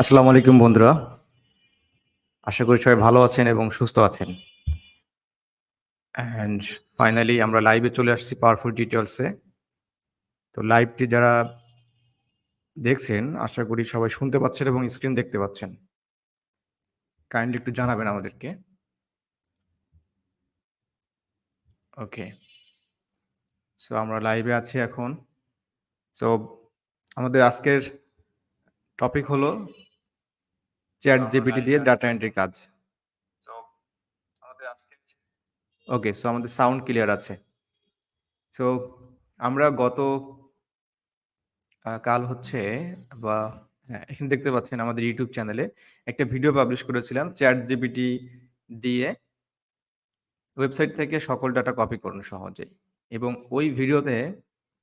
আসসালামু আলাইকুম বন্ধুরা। আশা করি সবাই ভালো আছেন এবং সুস্থ আছেন। অ্যান্ড ফাইনালি আমরা লাইভে চলে আসছি পাওয়ারফুল ডিটেলসে তো লাইভটি যারা দেখছেন, আশা করি সবাই শুনতে পাচ্ছেন এবং স্ক্রিন দেখতে পাচ্ছেন। কাইন্ডলি একটু জানাবেন আমাদেরকে। ওকে সো আমরা লাইভে আছি এখন। সো আমাদের আজকের টপিক হলো চ্যাট জিপিটি দিয়ে ডাটা এন্ট্রি কাজ। ওকে সো আমাদের সাউন্ড ক্লিয়ার আছে। সো আমরা গত কাল হচ্ছে বা হ্যাঁ এখানে দেখতে পাচ্ছেন আমাদের ইউটিউব চ্যানেলে একটা ভিডিও পাবলিশ করেছিলাম চ্যাট জিপিটি দিয়ে। ওয়েবসাইট থেকে সকল ডাটা কপি করুন সহজেই। এবং ওই ভিডিওতে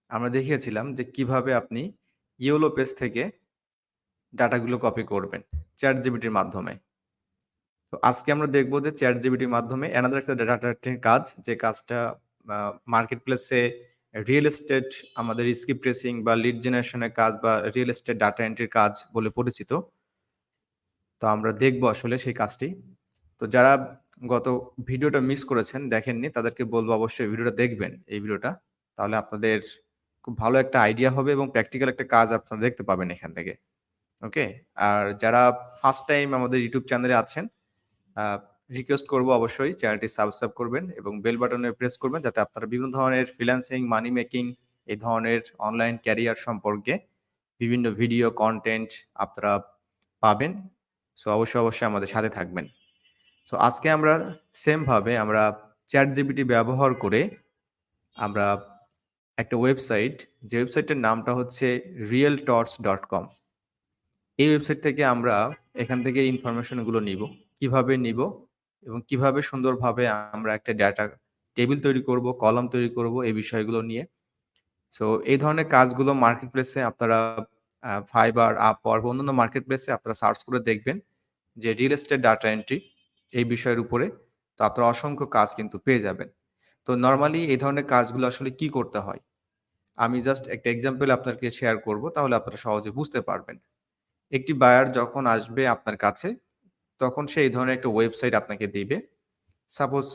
আমরা দেখিয়েছিলাম যে কীভাবে আপনি ইয়োলো পেজ থেকে ডাটাগুলো কপি করবেন চ্যাট জিবিটির মাধ্যমে। তো আজকে আমরা দেখব যে চ্যাট জিবিটির মাধ্যমে অ্যানাদার একটা ডাটা কাজ, যে কাজটা মার্কেট প্লেসে রিয়েল এস্টেট আমাদের স্কিপ ট্রেসিং বা লিড জেনারেশনের কাজ বা রিয়েল এস্টেট ডাটা এন্ট্রির কাজ বলে পরিচিত। তো আমরা দেখব আসলে সেই কাজটি। তো যারা গত ভিডিওটা মিস করেছেন, দেখেননি, তাদেরকে বলব অবশ্যই ভিডিওটা দেখবেন এই ভিডিওটা। তাহলে আপনাদের খুব ভালো একটা আইডিয়া হবে এবং প্র্যাকটিক্যাল একটা কাজ আপনারা দেখতে পাবেন এখান থেকে। ওকে? আর যারা ফার্স্ট টাইম আমাদের ইউটিউব চ্যানেলে আছেন রিকোয়েস্ট করব অবশ্যই চ্যানেলটি সাবস্ক্রাইব করবেন এবং বেল বাটনে প্রেস করবেন যাতে আপনারা বিভিন্ন ধরনের ফ্রিল্যান্সিং মানি মেকিং এই ধরনের অনলাইন ক্যারিয়ার সম্পর্কে বিভিন্ন ভিডিও কন্টেন্ট আপনারা পাবেন। সো অবশ্যই অবশ্যই আমাদের সাথে থাকবেন। সো আজকে আমরা সেমভাবে আমরা চ্যাট জিবিটি ব্যবহার করে আমরা একটা ওয়েবসাইট যে ওয়েবসাইটের নামটা হচ্ছে রিয়েল টর্স ডট কম এই ওয়েবসাইট থেকে আমরা এখান থেকে ইনফরমেশনগুলো নিব। কীভাবে নিব এবং কীভাবে সুন্দরভাবে আমরা একটা ডাটা টেবিল তৈরি করব কলাম তৈরি করব এই বিষয়গুলো নিয়ে। সো এই ধরনের কাজগুলো মার্কেট প্লেসে আপনারা ফাইবার আপওয়ার অন্যান্য মার্কেট প্লেসে আপনারা সার্চ করে দেখবেন যে রিয়েল এস্টেট ডাটা এন্ট্রি এই বিষয়ের উপরে। তো আপনারা অসংখ্য কাজ কিন্তু পেয়ে যাবেন। তো নর্মালি এই ধরনের কাজগুলো আসলে কি করতে হয়? আমি জাস্ট একটা এক্সাম্পল আপনাকে শেয়ার করব, তাহলে আপনারা সহজে বুঝতে পারবেন। একটি বায়ার যখন আসবে আপনার কাছে, তখন সে এই ধরনের একটা ওয়েবসাইট আপনাকে দিবে। Suppose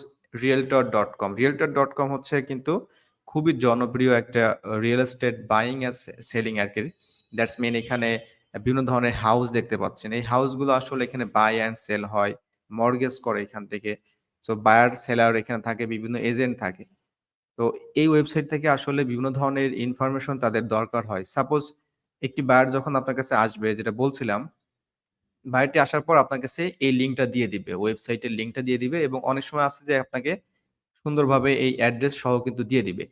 realtor dot com realtor dot com হচ্ছে কিন্তু খুবই জনপ্রিয় একটা রিয়েল এস্টেট বাইং আর সেলিং আর কি। দ্যাটস মিন এখানে বিভিন্ন ধরনের হাউস দেখতে পাচ্ছেন। এই হাউসগুলো আসলে এখানে বাই অ্যান্ড সেল হয় মর্গেজ করে এখান থেকে। সো বায়ার সেলার এখানে থাকে, বিভিন্ন এজেন্ট থাকে। তো এই ওয়েবসাইট থেকে আসলে বিভিন্ন ধরনের ইনফরমেশন তাদের দরকার হয়। সাপোজ একটি বায়ার যখন আপনার কাছে আসবে, যেটা বলছিলাম বায়ারটি আসার পর আপনার কাছে এই লিঙ্কটা দিয়ে দিবে ওয়েবসাইটের লিঙ্কটা দিয়ে দিবে এবং অনেক সময় আছে যে আপনাকে সুন্দরভাবে এই অ্যাড্রেস সহ কিন্তু দিয়ে দিবে।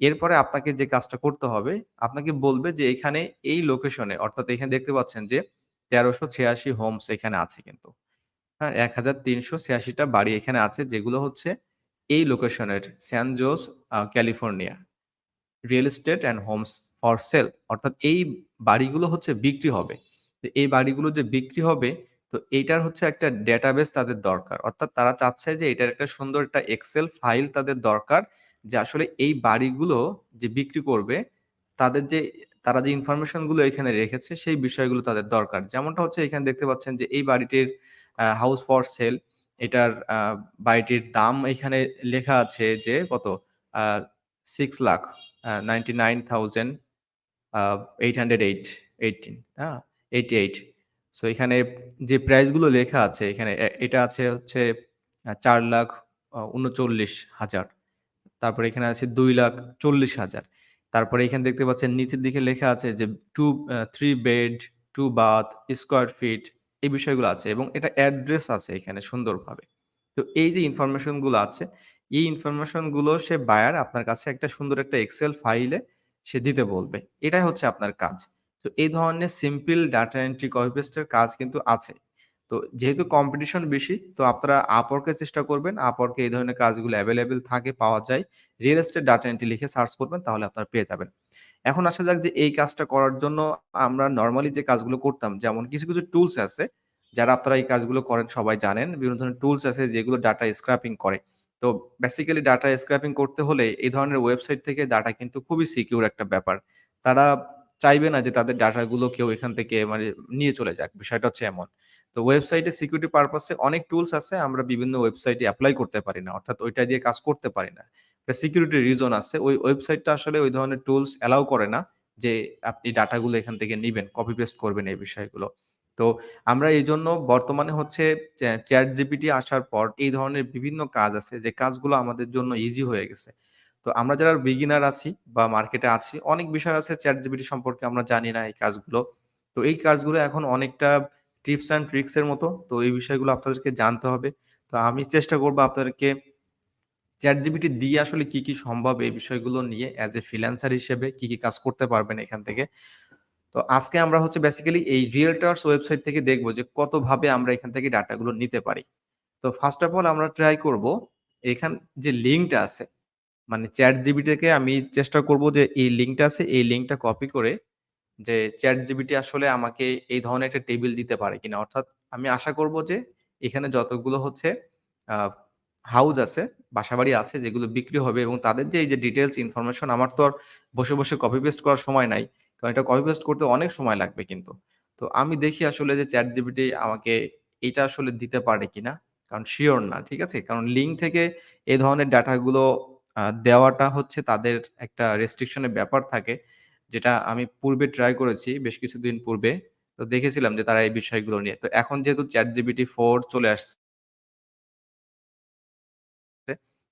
এরপরে আপনাকে যে কাজটা করতে হবে, আপনাকে বলবে যে এখানে এই লোকেশনে অর্থাৎ এখানে দেখতে পাচ্ছেন যে তেরোশো ছিয়াশি হোমস এখানে আছে কিন্তু। হ্যাঁ এক হাজার তিনশো ছিয়াশিটা বাড়ি এখানে আছে, যেগুলো হচ্ছে এই লোকেশনের San Jose California real estate and homes for sale অর্থাৎ এই বাড়িগুলো হচ্ছে বিক্রি হবে। তো এই বাড়িগুলো যে বিক্রি হবে, তো এইটার হচ্ছে একটা ডেটাবেস তাদের দরকার। অর্থাৎ তারা চাচ্ছে যে এটার একটা সুন্দর একটা এক্সেল ফাইল তাদের দরকার, যে আসলে এই বাড়িগুলো যে বিক্রি করবে, তাদের যে, তারা যে ইনফরমেশনগুলো এখানে রেখেছে, সেই বিষয়গুলো তাদের দরকার। যেমনটা হচ্ছে এখানে দেখতে পাচ্ছেন যে এই বাড়িটির হাউস ফর সেল এটার বাড়িটির দাম এখানে লেখা আছে যে কত? Six lakh ninety nine thousand eight hundred eight eighteen হ্যাঁ এইটি এইট সো এখানে যে প্রাইসগুলো লেখা আছে এখানে এটা আছে হচ্ছে চার লাখ উনচল্লিশ হাজার। তারপরে এখানে আছে দুই লাখ চল্লিশ হাজার। তারপরে এখানে দেখতে পাচ্ছেন নিচের দিকে লেখা আছে যে two three bed two bath square feet এই বিষয়গুলো আছে এবং এটা অ্যাড্রেস আছে এখানে সুন্দরভাবে। তো এই যে ইনফরমেশনগুলো আছে এই ইনফরমেশনগুলো সে বায়ার আপনার কাছে একটা সুন্দর একটা এক্সেল ফাইলে সে দিতে বলবে। এটাই হচ্ছে আপনার কাজ। তো এই ধরনের সিম্পল ডাটা এন্ট্রি কপি কাজ কিন্তু আছে। তো যেহেতু কম্পিটিশন বেশি, তো আপনারা আপরকে চেষ্টা করবেন। আপরকে এই ধরনের কাজগুলো অ্যাভেলেবেল থাকে, পাওয়া যায়। রিয়েল এস্টেট ডাটা এন্ট্রি লিখে সার্চ করবেন, তাহলে আপনারা পেয়ে যাবেন। এখন আসা যাক যে এই কাজটা করার জন্য আমরা নর্মালি যে কাজগুলো করতাম, যেমন কিছু কিছু টুলস আছে, যারা আপনারা এই কাজগুলো করেন, সবাই জানেন। বিভিন্ন ধরনের টুলস আছে যেগুলো ডাটা স্ক্র্যাপিং করে। তো বেসিক্যালি ডাটা স্ক্র্যাপিং করতে হলে এই ধরনের ওয়েবসাইট থেকে ডাটা কিন্তু খুবই সিকিউর একটা ব্যাপার তারা চাইবে না যে তাদের ডাটাগুলো কেউ এখান থেকে মানে নিয়ে চলে যাক। বিষয়টা হচ্ছে এমন। তো ওয়েবসাইটে সিকিউরিটি পারপাসে অনেক টুলস আছে আমরা বিভিন্ন ওয়েবসাইটে অ্যাপ্লাই করতে পারি না। অর্থাৎ ওইটা দিয়ে কাজ করতে পারি না। সিকিউরিটি রিজন আছে। ওই ওয়েবসাইটটা আসলে ওই ধরনের টুলস অ্যালাউ করে না যে আপনি ডাটাগুলো এখান থেকে নিবেন, কপি পেস্ট করবেন এই বিষয়গুলো। তো আমরা এই জন্য বর্তমানে হচ্ছে চ্যাট জিপিটি আসার পর এই ধরনের বিভিন্ন কাজ আছে যে কাজগুলো আমাদের জন্য ইজি হয়ে গেছে। তো আমরা যারা বিগিনার আছি বা মার্কেটে আছি, অনেক বিষয় আছে ChatGPT সম্পর্কে আমরা জানি না এই কাজগুলো। তো এই কাজগুলো এখন অনেকটা টিপস অ্যান্ড ট্রিকস এর মতো। তো এই বিষয়গুলো আপনাদেরকে জানতে হবে। তো আমি চেষ্টা করব আপনাদেরকে ChatGPT দিয়ে আসলে কি, কি সম্ভব এই বিষয়গুলো নিয়ে অ্যাজ এ ফ্রিল্যান্সার হিসেবে কি, কি কাজ করতে পারবেন এখান থেকে। তো আজকে আমরা হচ্ছে বেসিক্যালি এই রিয়েলটরস ওয়েবসাইট থেকে দেখব যে কতভাবে আমরা এখান থেকে ডাটাগুলো নিতে পারি। তো ফার্স্ট অফ অল আমরা ট্রাই করব এখান যে লিঙ্কটা আছে মানে ChatGPT থেকে আমি চেষ্টা করব যে এই লিঙ্কটা আছে এই লিঙ্কটা কপি করে যে চ্যাট জিবিটি আসলে আমাকে এই ধরনের একটা টেবিল দিতে পারে কিনা। অর্থাৎ আমি আশা করব যে এখানে যতগুলো হচ্ছে হাউস আছে, বাসাবাড়ি আছে যেগুলো বিক্রি হবে এবং তাদের যে এই যে ডিটেলস ইনফরমেশন আমার তো আর বসে, বসে কপি পেস্ট করার সময় নাই। কারণ এটা কপি পেস্ট করতে অনেক সময় লাগবে কিন্তু। তো আমি দেখি আসলে যে ChatGPT আমাকে এটা আসলে দিতে পারে কিনা। কারণ শিওর না। ঠিক আছে? কারণ লিঙ্ক থেকে এ ধরনের ডাটাগুলো দেওয়াটা হচ্ছে তাদের একটা রেস্ট্রিকশনের ব্যাপার থাকে। যেটা আমি পূর্বে ট্রাই করেছি বেশ কিছুদিন পূর্বে। তো দেখেছিলাম যে তারা এই বিষয়গুলো নিয়ে। তো এখন যেহেতু ChatGPT 4 চলে আসছে,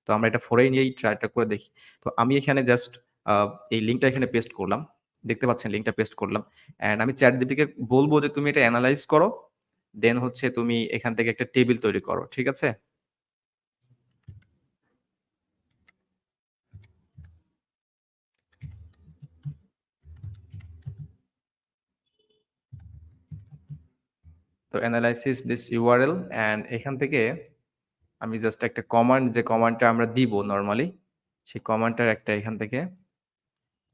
তো আমরা এটা ফোরেই নিয়েই ট্রাইটা করে দেখি। তো আমি এখানে জাস্ট এই লিঙ্কটা এখানে পেস্ট করলাম। দেখতে পাচ্ছেন লিঙ্কটা পেস্ট করলাম। অ্যান্ড আমি ChatGPT কে বলব যে, তুমি এটা এনালাইজ করো। দেন হচ্ছে তুমি এখান থেকে একটা টেবিল তৈরি করো। ঠিক আছে? তো এনালাইসিস দিস ইউআরএল অ্যান্ড এখান থেকে আমি জাস্ট একটা কমান্ড যে কমান্ডটা আমরা দিব নরমালি সেই কমান্ডটার একটা এখান থেকে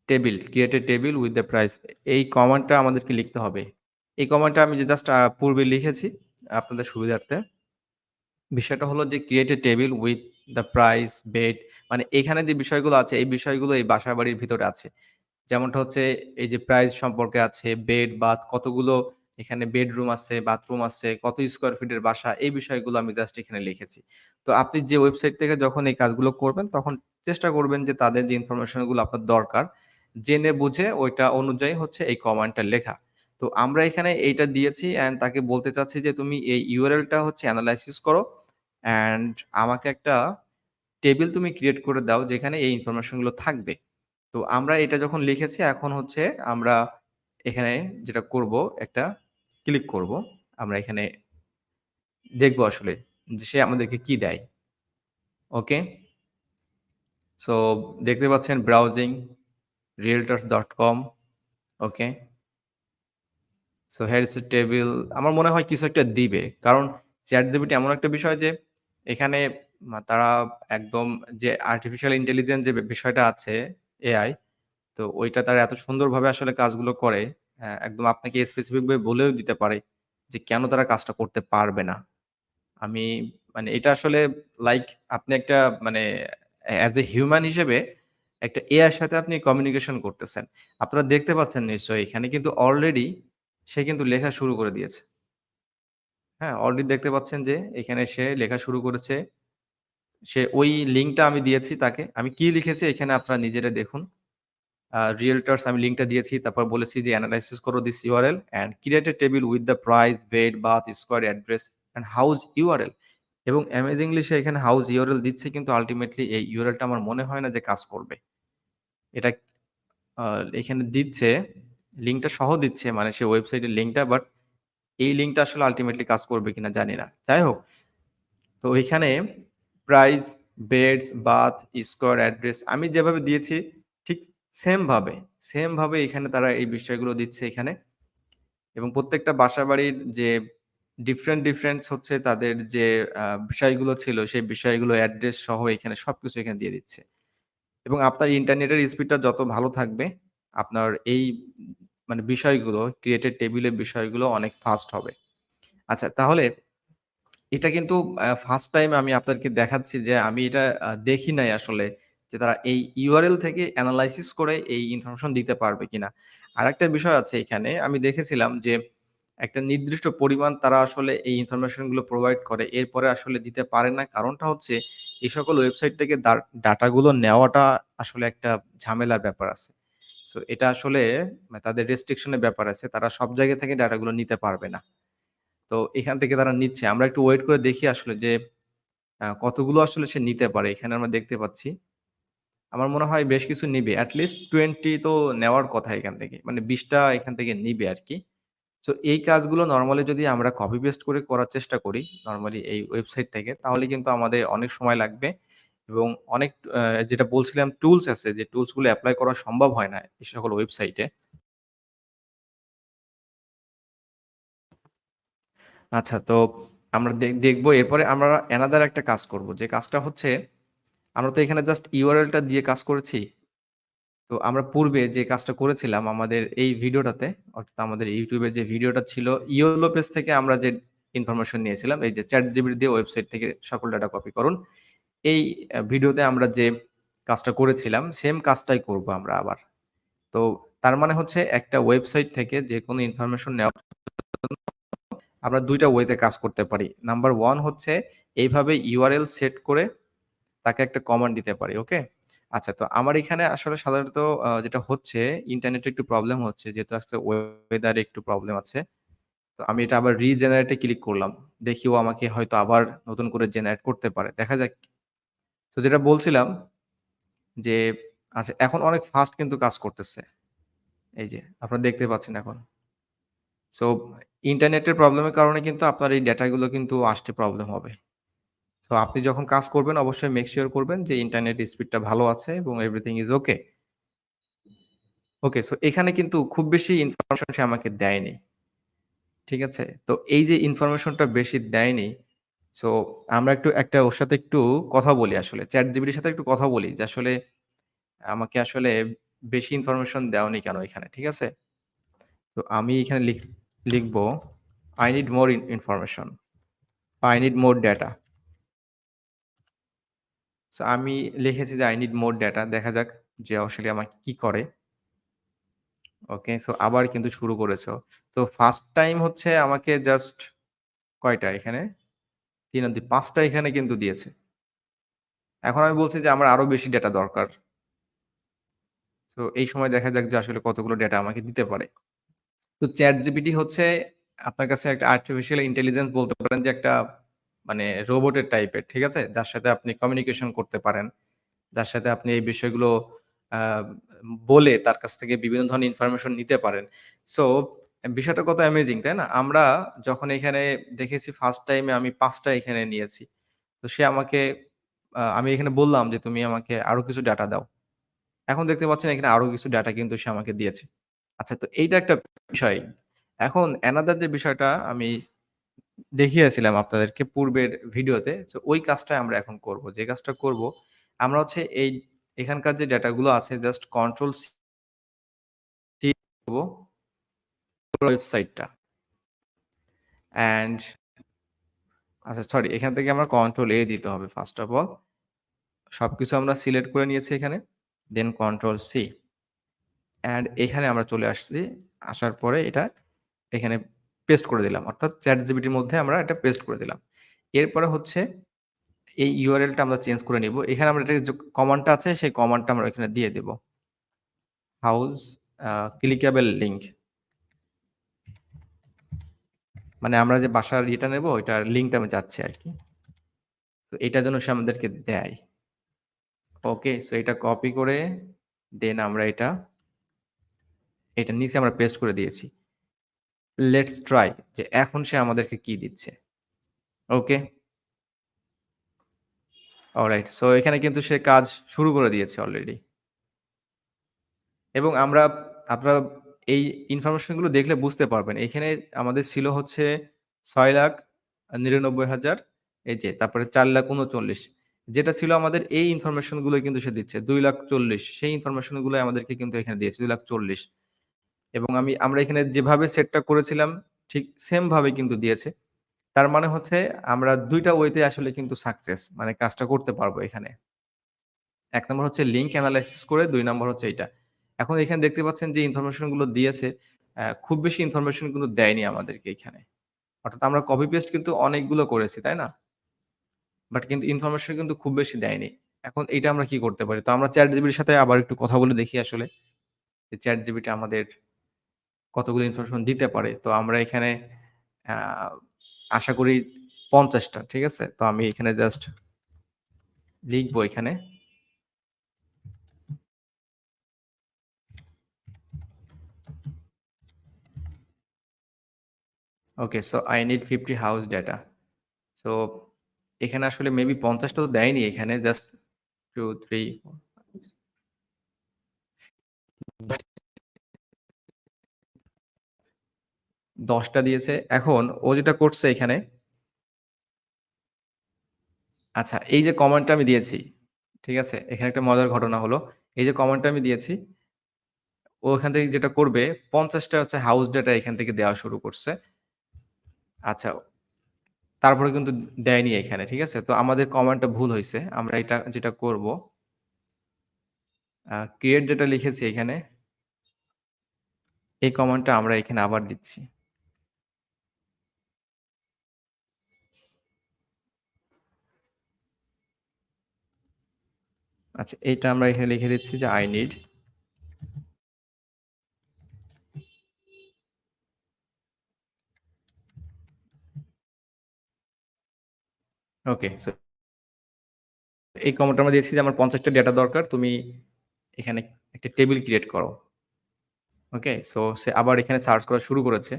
table create a table with the price এই কমান্ডটা আমাদেরকে লিখতে হবে। এই কমান্ডটা আমি যে জাস্ট পূর্বে লিখেছি আপনাদের সুবিধার্থে। বিষয়টা হলো যে create a table with the price, bed মানে এখানে যে বিষয়গুলো আছে এই বিষয়গুলো এই বাসাবাড়ির ভিতরে আছে। যেমনটা হচ্ছে এই যে প্রাইস সম্পর্কে আছে, বেড, বাথ কতগুলো এখানে বেডরুম আছে, বাথরুম আছে, কত স্কোয়ার ফিটের বাসা এই বিষয়গুলো আমি জাস্ট এখানে লিখেছি। তো আপনি যে ওয়েবসাইট থেকে যখন এই কাজগুলো করবেন তখন চেষ্টা করবেন যে তাদের যে ইনফরমেশনগুলো আপনার দরকার জেনে বুঝে ওইটা অনুযায়ী হচ্ছে এই কমান্ডটা লেখা। তো আমরা এখানে এইটা দিয়েছি অ্যান্ড তাকে বলতে চাচ্ছি যে তুমি এই ইউআরএলটা হচ্ছে অ্যানালাইসিস করো অ্যান্ড আমাকে একটা টেবিল তুমি ক্রিয়েট করে দাও যেখানে এই ইনফরমেশনগুলো থাকবে। তো আমরা এটা যখন লিখেছি, এখন হচ্ছে আমরা এখানে যেটা করব, একটা ক্লিক করব। আমরা এখানে দেখব আসলে যে সে আমাদেরকে কি দেয়। ওকে? সো দেখতে পাচ্ছেন browsing realtors.com okay? So is table আমার মনে হয় কিছু একটা দিবে। কারণ ChatGPT এমন একটা বিষয় যে এখানে তারা একদম যে আর্টিফিশিয়াল ইন্টেলিজেন্স যে বিষয়টা আছে এআই তো ওইটা তারা এত সুন্দরভাবে আসলে কাজগুলো করে হ্যাঁ, একদম আপনাকে স্পেসিফিক ভাবে বলেও দিতে পারে যে কেন তারা কাজটা করতে পারবে না। আমি মানে এটা আসলে লাইক আপনি একটা মানে অ্যাজ এ হিউম্যান হিসেবে একটা এআই এর সাথে আপনি কমিউনিকেশন করতেছেন। আপনারা দেখতে পাচ্ছেন নিশ্চয়ই এখানে কিন্তু অলরেডি সে কিন্তু লেখা শুরু করে দিয়েছে। হ্যাঁ, অলরেডি দেখতে পাচ্ছেন যে এখানে সে লেখা শুরু করেছে। সে ওই লিঙ্কটা আমি দিয়েছি তাকে। আমি কি লিখেছি এখানে আপনারা নিজেরা দেখুন। রিয়েলটরস আমি লিঙ্কটা দিয়েছি। তারপর বলেছি যে অ্যানালাইসিস করো this URL and create a table with the price, bed, bath, square address and house URL এবং অ্যামেজিংলি সে এখানে হাউস ইউআরএল দিচ্ছে কিন্তু আল্টিমেটলি এই ইউআরএলটা আমার মনে হয় না যে কাজ করবে। এটা এখানে দিচ্ছে, লিঙ্কটা সহ দিচ্ছে মানে সে ওয়েবসাইটের লিঙ্কটা বাট এই লিঙ্কটা আসলে আল্টিমেটলি কাজ করবে কিনা জানি না। যাই হোক তো এখানে price, beds, bath, square address আমি যেভাবে দিয়েছি ঠিক সেম ভাবে, সেম ভাবে এখানে তারা এই বিষয়গুলো দিচ্ছে এখানে। এবং প্রত্যেকটা বাসাবাড়ির যে ডিফারেন্ট, ডিফারেন্স হচ্ছে তাদের যে বিষয়গুলো ছিল সেই বিষয়গুলো অ্যাড্রেস সহ এখানে সবকিছু এখানে দিয়ে দিচ্ছে। এবং আপনার ইন্টারনেটের স্পিডটা যত ভালো থাকবে, আপনার এই মানে বিষয়গুলো ক্রিয়েটেড টেবিলের বিষয়গুলো অনেক ফাস্ট হবে। আচ্ছা তাহলে এটা কিন্তু ফার্স্ট টাইম আমি আপনাদেরকে দেখাচ্ছি যে আমি এটা দেখি নাই আসলে যে তারা এই ইউআরএল থেকে অ্যানালাইসিস করে এই ইনফরমেশন দিতে পারবে কিনা। আরেকটা বিষয় আছে এখানে আমি দেখেছিলাম যে একটা নির্দিষ্ট পরিমাণ তারা আসলে এই ইনফরমেশনগুলো প্রোভাইড করে। এরপরে আসলে দিতে পারে না। কারণটা হচ্ছে এই সকল ওয়েবসাইট থেকে ডাটাগুলো নেওয়াটা আসলে একটা ঝামেলার ব্যাপার আছে। সো এটা আসলে তাদের রেস্ট্রিকশনের ব্যাপার আছে। তারা সব জায়গা থেকে ডাটাগুলো নিতে পারবে না। তো এখান থেকে তারা নিচ্ছে। আমরা একটু ওয়েট করে দেখি আসলে যে কতগুলো আসলে সে নিতে পারে। এখানে আমরা দেখতে পাচ্ছি। আমার মনে হয় বেশ কিছু নিবে। এট লিস্ট 20 তো নেওয়ার কথা এখান থেকে। মানে ২০ টা এখান থেকে নিবে আরকি। সো এই কাজগুলো নর্মালি যদি আমরা কপি পেস্ট করে করার চেষ্টা করি, নর্মালি এই ওয়েবসাইট থেকে তাহলে কিন্তু আমাদের অনেক সময় লাগবে এবং অনেক যেটা বলছিলাম টুলস আছে যে টুলসগুলো এপ্লাই করা সম্ভব হয় না এই সকল ওয়েবসাইটে। আচ্ছা তো আমরা দেখব এরপরে আমরা অ্যানাদার একটা কাজ করব। যে কাজটা হচ্ছে আমরা তো এখানে জাস্ট URL টা দিয়ে কাজ করেছি। তো আমরা পূর্বে যে কাজটা করেছিলাম আমাদের এই ভিডিওটাতে, অর্থাৎ আমাদের এর যে ভিডিওটা ছিল, ইয়োলো পেজ থেকে আমরা যে ইনফরমেশন নিয়েছিলাম, এই যে চ্যাট জিবির দিয়ে ওয়েবসাইট থেকে সকল ডাটা কপি করুন। এই ভিডিওতে আমরা যে কাজটা করেছিলাম সেম কাজটাই করব আমরা আবার। তো তার মানে হচ্ছে একটা ওয়েবসাইট থেকে যেকোনো ইনফরমেশন নেওয়ার আমরা দুইটা ওয়েতে কাজ করতে পারি। নাম্বার ওয়ান হচ্ছে এইভাবে URL সেট করে তাকে একটা কমান্ড দিতে পারি। ওকে? আচ্ছা তো আমার এখানে আসলে সাধারণত যেটা হচ্ছে ইন্টারনেটে একটু প্রবলেম হচ্ছে। যেহেতু আজকে ওয়েদারে একটু প্রবলেম আছে। তো আমি এটা আবার রিজেনারেটে ক্লিক করলাম। দেখি ও আমাকে হয়তো আবার নতুন করে জেনারেট করতে পারে। দেখা যাক। তো যেটা বলছিলাম যে আচ্ছা এখন অনেক ফাস্ট কিন্তু কাজ করতেছে। এই যে, আপনারা দেখতে পাচ্ছেন এখন। সো ইন্টারনেটের প্রবলেমের কারণে কিন্তু আপনার এই ডেটাগুলো কিন্তু আসতে প্রবলেম হবে। তো আপনি যখন কাজ করবেন অবশ্যই মেক সিউর করবেন যে ইন্টারনেট স্পিডটা ভালো আছে এবং everything is okay. Okay so এখানে কিন্তু খুব বেশি ইনফরমেশন সে আমাকে দেয়নি। ঠিক আছে? তো এই যে ইনফরমেশনটা বেশি দেয়নি, সো আমরা একটু একটা ওর সাথে একটু কথা বলি আসলে। চ্যাট এর সাথে একটু কথা বলি যে আসলে আমাকে আসলে বেশি ইনফরমেশন দেওনি কেন এখানে, ঠিক আছে? তো আমি এখানে লিখ লিখব need more in information. I need more data. So আমি লিখেছি যে আই need more ডেটা দেখা যাক যে আসলে আমাকে কি করে। ওকে সো আবার কিন্তু শুরু করেছ তো ফার্স্ট টাইম হচ্ছে আমাকে জাস্ট কয়টা এখানে? ৩ আর ২ ৫ টা এখানে কিন্তু দিয়েছে। এখন আমি বলছি যে, আমার আরও বেশি ডেটা দরকার। সো এই সময় দেখা যাক যে, আসলে কতগুলো ডেটা আমাকে দিতে পারে। তো ChatGPT হচ্ছে আপনার কাছে একটা আর্টিফিশিয়াল ইন্টেলিজেন্স বলতে পারেন যে, একটা মানে রোবটের টাইপের, ঠিক আছে? যার সাথে আপনি কমিউনিকেশন করতে পারেন। যার সাথে আপনি এই বিষয়গুলো বলে তার কাছ থেকে বিভিন্ন ধরনের ইনফরমেশন নিতে পারেন। সো বিষয়টা কত অ্যামেজিং, তাই না? আমরা যখন এখানে দেখেছি ফার্স্ট টাইমে আমি ৫ টা এখানে নিয়েছি। তো সে আমাকে আমি এখানে বললাম যে, "তুমি আমাকে আরও কিছু ডাটা দাও।" এখন দেখতে পাচ্ছেন এখানে আরও কিছু ডাটা কিন্তু সে আমাকে দিয়েছে। আচ্ছা তো এইটা একটা বিষয়। এখন অ্যানাদার যে বিষয়টা আমি দেখিয়েছিলাম আপনাদেরকে পূর্বের ভিডিওতে। তো ওই কাজটা আমরা এখন করব। যে কাজটা করব, আমরা হচ্ছে এই এখানকার যে ডাটাগুলো আছে, জাস্ট কন্ট্রোল ওয়েবসাইটটা। অ্যান্ড আচ্ছা সরি এখান থেকে আমরা কন্ট্রোল এ দিতে হবে ফার্স্ট অফ অল। সবকিছু আমরা সিলেক্ট করে নিয়েছি এখানে। দেন কন্ট্রোল সি। অ্যান্ড এখানে আমরা চলে আসছি। আসার পরে এটা এখানে পেস্ট করে দিলাম। অর্থাৎ চ্যাট জিবিটির মধ্যে আমরা এটা পেস্ট করে দিলাম। এরপরে হচ্ছে এই URL টা আমরা চেঞ্জ করে নিব। এখানে আমরা এটা যে কমান্ডটা আছে, সেই কমান্ডটা আমরা এখানে দিয়ে দেব। House clickable link. মানে আমরা যে বাসার ইয়েটা নেব, ওইটার লিঙ্কটা আমি চাচ্ছি আর কি তো এটা যেন সে আমাদেরকে দেয়। ওকে সো এটা কপি করে দেন আমরা এটা এটা নিচে আমরা পেস্ট করে দিয়েছি। লেটস ট্রাই যে এখন সে আমাদেরকে কি দিচ্ছে। ওকে? অলরাইট। সো এখানে কিন্তু সে কাজ শুরু করে দিয়েছে অলরেডি। এবং আমরা আপনারা এই ইনফরমেশনগুলো দেখলে বুঝতে পারবেন। এখানে আমাদের ছিল হচ্ছে ৬,৯৯,০০০ এই যে তারপরে ৪,৩৯,০০০ যেটা ছিল আমাদের এই ইনফরমেশন গুলোই কিন্তু সে দিচ্ছে। ২,৪০,০০০ সেই ইনফরমেশন গুলোই আমাদেরকে কিন্তু এখানে দিয়েছে ২,৪০,০০০ এবং আমি আমরা এখানে যেভাবে সেটটা করেছিলাম ঠিক সেম ভাবে কিন্তু দিয়েছে। তার মানে হচ্ছে আমরা দুইটা ওয়েতে আসলে কিন্তু সাকসেস মানে কাজটা করতে পারব এখানে। এক নম্বর হচ্ছে লিংক অ্যানালাইসিস করে দুই নম্বর হচ্ছে এটা এখন এখানে দেখতে পাচ্ছেন যে ইনফরমেশনগুলো দিয়েছে, খুব বেশি ইনফরমেশন কিন্তু দেয়নি আমাদেরকে এখানে। অর্থাৎ আমরা কপি পেস্ট কিন্তু অনেকগুলো করেছি, তাই না? বাট কিন্তু ইনফরমেশন কিন্তু খুব বেশি দেয়নি। এখন এটা আমরা কি করতে পারি? তো আমরা ChatGPT এর সাথে আবার একটু কথা বলে দেখি আসলে। যে ChatGPT আমাদের কতগুলো ইনফরমেশন দিতে পারে। তো আমরা এখানে আশা করি পঞ্চাশটা ঠিক আছে? তো আমি এখানে জাস্ট লিখব এখানে। Okay, so I need fifty house data. So এখানে আসলে মেবি ৫০ টা তো দেয়নি এখানে জাস্ট 2, 3, 4, 5 ১০ টা দিয়েছে। এখন ও যেটা করছে এখানে আচ্ছা, এই যে কমান্ডটা আমি দিয়েছি, ঠিক আছে? এখানে একটা মজার ঘটনা হলো। এই যে কমান্ডটা আমি দিয়েছি ও এখান থেকে যেটা করবে পঞ্চাশটা হচ্ছে হাউস ডেটা এখান থেকে দেওয়া শুরু করছে। আচ্ছা। তারপরে কিন্তু দেয়নি এখানে, ঠিক আছে? তো আমাদের কমান্ডটা ভুল হয়েছে আমরা এটা যেটা করব ক্রিয়েট যেটা লিখেছি এখানে এই কমান্ডটা আমরা এখানে আবার দিচ্ছি। আচ্ছা, এইটা আমরা এখানে লিখে দিচ্ছি যে আই need ওকে, এই কমান্ডটা আমরা দিয়েছি যে আমার পঞ্চাশটা ডেটা দরকার। তুমি এখানে একটা টেবিল ক্রিয়েট করো। ওকে, সো সে আবার এখানে সার্চ করা শুরু করেছে।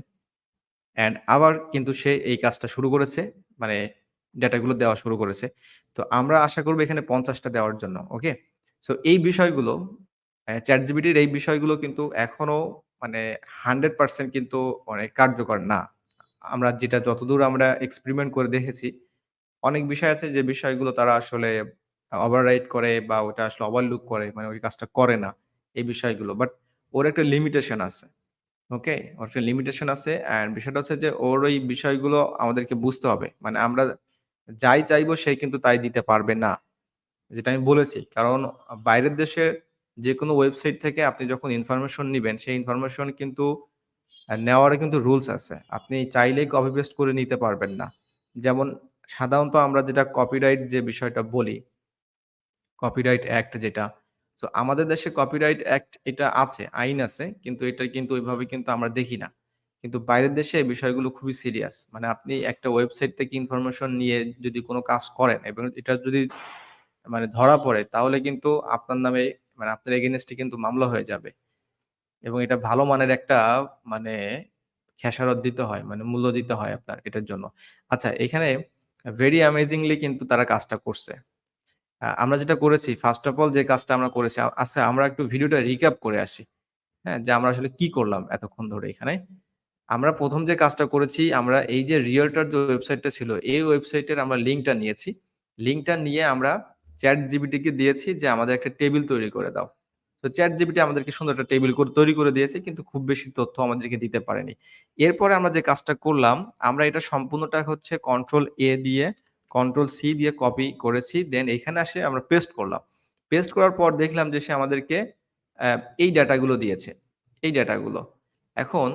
অ্যান্ড আবার কিন্তু সে এই কাজটা শুরু করেছে। মানে ডেটাগুলো দেওয়া শুরু করেছে। তো আমরা আশা করব এখানে পঞ্চাশটা দেওয়ার জন্য। ওকে? সো এই বিষয়গুলো ChatGPT এর এই বিষয়গুলো কিন্তু এখনও মানে 100% কিন্তু মানে কার্যকর না। আমরা যেটা যতদূর আমরা এক্সপেরিমেন্ট করে দেখেছি, অনেক বিষয় আছে যে বিষয়গুলো তারা আসলে ওভাররাইড করে বা ওটা আসলে ওভারলুক করে। মানে ওই কাজটা করে না। এই বিষয়গুলো। বাট ওর একটা লিমিটেশন আছে। ওকে? ওর একটা লিমিটেশন আছে অ্যান্ড বিষয়টা হচ্ছে যে ওর ওই বিষয়গুলো আমাদেরকে বুঝতে হবে। মানে আমরা যাই চাইব সে কিন্তু তাই দিতে পারবে না। যেটা আমি বলেছি। কারণ বাইরের দেশের যে কোনো ওয়েবসাইট থেকে আপনি যখন ইনফরমেশন নেবেন সেই ইনফরমেশন কিন্তু আ নেওয়ারও কিন্তু রুলস আছে। আপনি চাইলেই কপি পেস্ট করে নিতে পারবেন না। যেমন সাধারণত আমরা যেটা কপিরাইট যে বিষয়টা বলি কপিরাইট অ্যাক্ট যেটা। তো আমাদের দেশে কপিরাইট অ্যাক্ট এটা আছে, আইন আছে। কিন্তু এটা কিন্তু ওইভাবে কিন্তু আমরা দেখি না। কিন্তু বাইরের দেশে এই বিষয়গুলো খুবই সিরিয়াস। মানে আপনি একটা ওয়েবসাইট থেকে ইনফরমেশন নিয়ে যদি কোন কাজ করেন এবং এটা যদি মানে ধরা পড়ে তাহলে কিন্তু আপনার নামে মানে আপনার এগেইনস্ট এ কিন্তু মামলা হয়ে যাবে। এবং এটা ভালো মানের একটা মানে খেসারত দিতে হয়। মানে মূল্য দিতে হয় আপনার এটার জন্য। আচ্ছা এখানে ভেরি অ্যামেজিংলি কিন্তু তারা কাজটা করছে। আমরা যেটা করেছি ফার্স্ট অফ অল যে কাজটা আমরা করেছি, আচ্ছা আমরা একটু ভিডিওটা রিক্যাপ করে আসি। হ্যাঁ? যে আমরা আসলে কি করলাম এতক্ষণ ধরে এখানে। আমরা প্রথম যে কাজটা করেছি আমরা এই যে রিয়েলটার যে ওয়েবসাইটটা ছিল, এই ওয়েবসাইটের আমরা লিঙ্কটা নিয়েছি। লিঙ্কটা নিয়ে আমরা চ্যাট জিবিটিকে দিয়েছি যে আমাদের একটা টেবিল তৈরি করে দাও। তো চ্যাট জিবিটি আমাদেরকে সুন্দর একটা টেবিল করে তৈরি করে দিয়েছে কিন্তু খুব বেশি তথ্য আমাদেরকে দিতে পারেনি। এরপরে আমরা যে কাজটা করলাম, আমরা এটা সম্পূর্ণটা হচ্ছে কন্ট্রোল এ দিয়ে কন্ট্রোল সি দিয়ে কপি করেছি। দেন এখানে আসে আমরা পেস্ট করলাম। পেস্ট করার পর দেখলাম যে সে আমাদেরকে এই ডাটাগুলো দিয়েছে। এই ডাটাগুলো। এখন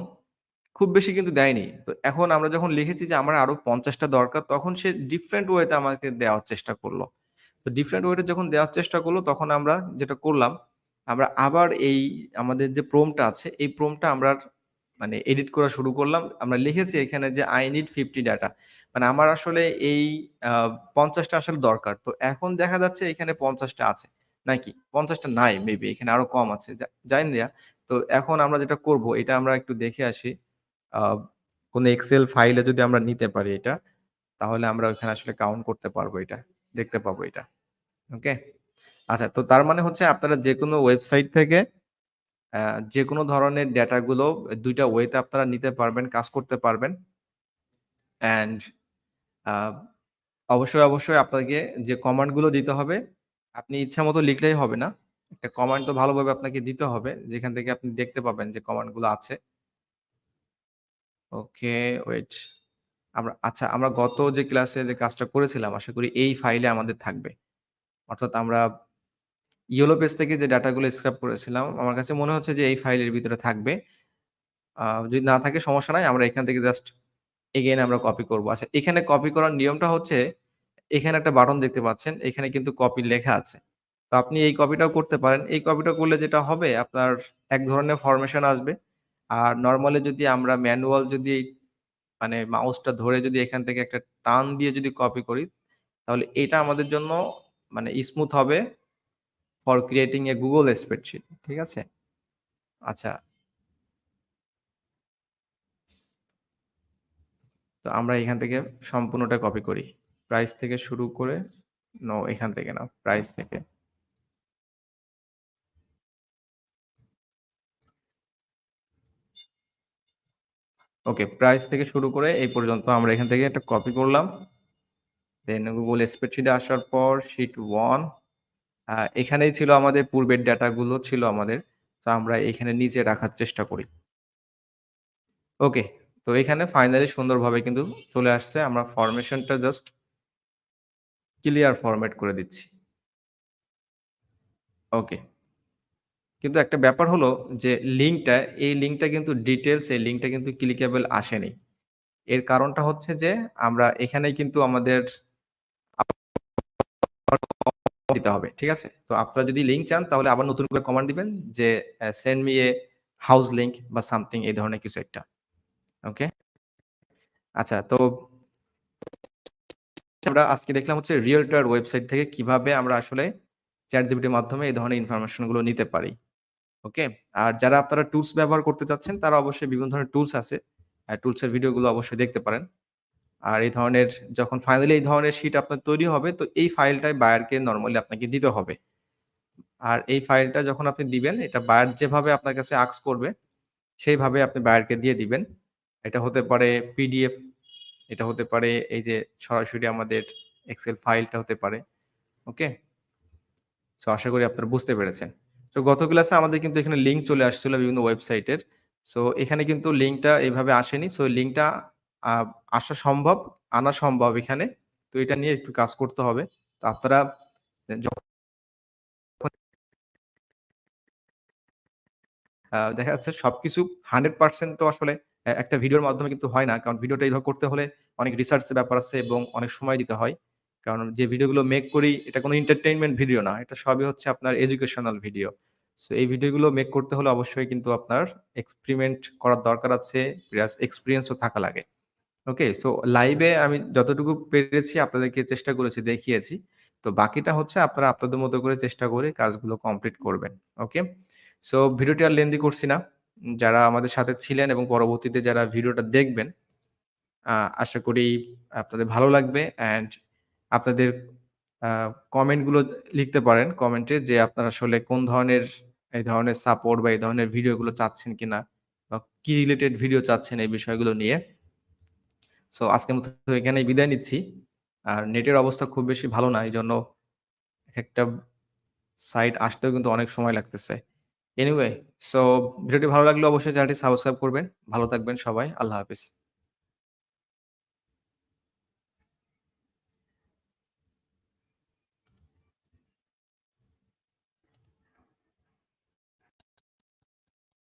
খুব বেশি কিন্তু দেয়নি। তো এখন আমরা যখন লিখেছি যে আমার আরও পঞ্চাশটা দরকার তখন সে ডিফারেন্ট ওয়েতে আমাকে দেওয়ার চেষ্টা করল তো ডিফারেন্ট ওয়ে তে যখন দেওয়ার চেষ্টা করল তখন আমরা যেটা করলাম, আমরা আবার এই আমাদের যে প্রোমটা আছে এই প্রোমটা আমরা মানে এডিট করা শুরু করলাম। আমরা লিখেছি এখানে যে I need 50 ডাটা। মানে আমার আসলে এই পঞ্চাশটা আসলে দরকার। তো এখন দেখা যাচ্ছে এখানে পঞ্চাশটা আছে। নাকি? পঞ্চাশটা নাই মেবি এখানে আরও কম আছে। জানি না। তো এখন আমরা যেটা করব এটা আমরা একটু দেখে আসি। কোন এক্সেল ফাইলে যদি আমরা নিতে পারি এটা, তাহলে আমরা ওখানে আসলে কাউন্ট করতে পারব এটা। দেখতে পাবো এটা। ওকে? আচ্ছা তো তার মানে হচ্ছে আপনারা যেকোনো ওয়েবসাইট থেকে অ্যা যেকোনো ধরনের ডেটাগুলো ২ টা ওয়ে আপনারা নিতে পারবেন, কাজ করতে পারবেন। অ্যান্ড অবশ্যই, অবশ্যই আপনাকে যে কমান্ডগুলো দিতে হবে, আপনি ইচ্ছা মতো লিখলেই হবে না। একটা কমান্ড তো ভালোভাবে আপনাকে দিতে হবে, যেখান থেকে আপনি দেখতে পাবেন যে কমান্ডগুলো আছে। Okay, wait. আমরা আচ্ছা আমরা গত যে ক্লাসে যে কাজটা করেছিলাম আশা করি এই ফাইলে আমাদের থাকবে। অর্থাৎ আমরা ইয়েলো পেজ থেকে যে ডাটাগুলো স্ক্র্যাপ করেছিলাম, আমার কাছে মনে হচ্ছে যে এই ফাইলের ভিতরে থাকবে। যদি না থাকে সমস্যা নাই। আমরা এখান থেকে জাস্ট এগেইন আমরা কপি করব। আচ্ছা এখানে কপি করার নিয়মটা হচ্ছে এখানে একটা বাটন দেখতে পাচ্ছেন। এখানে কিন্তু কপি লেখা আছে। তো আপনি এই কপিটাও করতে পারেন। এই কপিটা করলে যেটা হবে আপনার এক ধরনের ফরমেশন আসবে। আর নরমালি যদি আমরা ম্যানুয়াল যদি মানে মাউসটা ধরে যদি এখান থেকে একটা টান দিয়ে যদি কপি করি, তাহলে এটা আমাদের জন্য মানে স্মুথ হবে for creating a Google spreadsheet. ঠিক আছে? আচ্ছা। তো আমরা এখান থেকে সম্পূর্ণটা কপি করি। প্রাইস থেকে শুরু করে নো এখান থেকে না, প্রাইস থেকে। ওকে, প্রাইস থেকে শুরু করে এই পর্যন্ত আমরা এখান থেকে একটা কপি করলাম। দেন Google স্প্রেডশিটে আসার পর শিট 1 আ এখানেই ছিল আমাদের পূর্বের ডাটাগুলো ছিল আমাদের। তো আমরা এখানে নিচে রাখার চেষ্টা করি। ওকে, তো এখানে ফাইনালি সুন্দরভাবে কিন্তু চলে আসছে। আমরা ফরমেশনটা জাস্ট ক্লিয়ার ফরমেট করে দিচ্ছি। ওকে। কিন্তু একটা ব্যাপার হলো যে লিঙ্কটা, এই লিঙ্কটা কিন্তু ডিটেলস এই লিঙ্কটা কিন্তু ক্লিকেবল আসেনি। এর কারণটা হচ্ছে যে আমরা এখানেই কিন্তু আমাদের দিতে হবে। ঠিক আছে? তো আপনারা যদি লিঙ্ক চান তাহলে আবার নতুন করে কমান্ড দিবেন যে send me a house link বা সামথিং এই ধরনের কিছু একটা। ওকে? আচ্ছা তো আমরা আজকে দেখলাম হচ্ছে রিয়েলটার ওয়েবসাইট থেকে কীভাবে আমরা আসলে চ্যাট জিবিটির মাধ্যমে এই ধরনের ইনফরমেশনগুলো নিতে পারি। ওকে? আর যারা আপনারা টুলস ব্যবহার করতে চাচ্ছেন তারা অবশ্যই বিভিন্ন ধরনের টুলস আছে। আ টুলস এর ভিডিওগুলো অবশ্যই দেখতে পারেন। আর এই ধরনের যখন ফাইনালি এই ধরনের শিট আপনার তৈরি হবে তো এই ফাইলটাই বায়ারকে নর্মালি আপনাকে দিতে হবে। আর এই ফাইলটা যখন আপনি দিবেন এটা বায়ার যেভাবে আপনার কাছে আস্ক করবে সেইভাবে আপনি বায়ারকে দিয়ে দিবেন। এটা হতে পারে পিডিএফ, এটা হতে পারে এই যে সরাসরি আমাদের এক্সেল ফাইলটা হতে পারে। ওকে? সো আশা করি আপনারা বুঝতে পেরেছেন। তো গত ক্লাসে আমাদের কিন্তু এখানে লিঙ্ক চলে আসছিল বিভিন্ন ওয়েবসাইটের। সো এখানে কিন্তু লিঙ্কটা এইভাবে আসেনি। সো লিঙ্কটা আসা সম্ভব, আনা সম্ভব এখানে। তো এটা নিয়ে একটু কাজ করতে হবে। তো আপনারা দেখা যাচ্ছে সবকিছু 100% তো আসলে একটা ভিডিওর মাধ্যমে কিন্তু হয় না। কারণ ভিডিওটা এইভাবে করতে হলে অনেক রিসার্চ এর ব্যাপার আছে এবং অনেক সময় দিতে হয়। কারণ যে ভিডিওগুলো মেক করি এটা কোনো এন্টারটেইনমেন্ট ভিডিও না। এটা সবই হচ্ছে আপনার এডুকেশনাল ভিডিও। সো এই ভিডিওগুলো মেক করতে হলে অবশ্যই কিন্তু আপনার এক্সপেরিমেন্ট করার দরকার আছে, প্লাস এক্সপেরিয়েন্স ও থাকা লাগে। ওকে? সো লাইভে আমি যতটুকু পেরেছি আপনাদেরকে চেষ্টা করেছি, দেখিয়েছি। তো বাকিটা হচ্ছে আপনারা আপনাদের মতো করে চেষ্টা করে কাজগুলো কমপ্লিট করবেন। ওকে? সো ভিডিওটি আর লেন্দি করছি না। যারা আমাদের সাথে ছিলেন এবং পরবর্তীতে যারা ভিডিওটা দেখবেন, আশা করি আপনাদের ভালো লাগবে অ্যান্ড আপনাদের, আ কমেন্টগুলো লিখতে পারেন কমেন্টে যে আপনারা আসলে কোন ধরনের, এই ধরনের সাপোর্ট বা এই ধরনের ভিডিওগুলো চাচ্ছেন কিনা বা কি রিলেটেড ভিডিও চাচ্ছেন এই বিষয়গুলো নিয়ে। সো আজকের মতো এখানেই বিদায় নিচ্ছি। আর নেটের অবস্থা খুব বেশি ভালো না। এই জন্য একটা সাইট আসতেও কিন্তু অনেক সময় লাগতেছে। এনিওয়ে সো ভিডিওটি ভালো লাগলে অবশ্যই চ্যানেলটি সাবস্ক্রাইব করবেন। ভালো থাকবেন সবাই। আল্লাহ হাফেজ।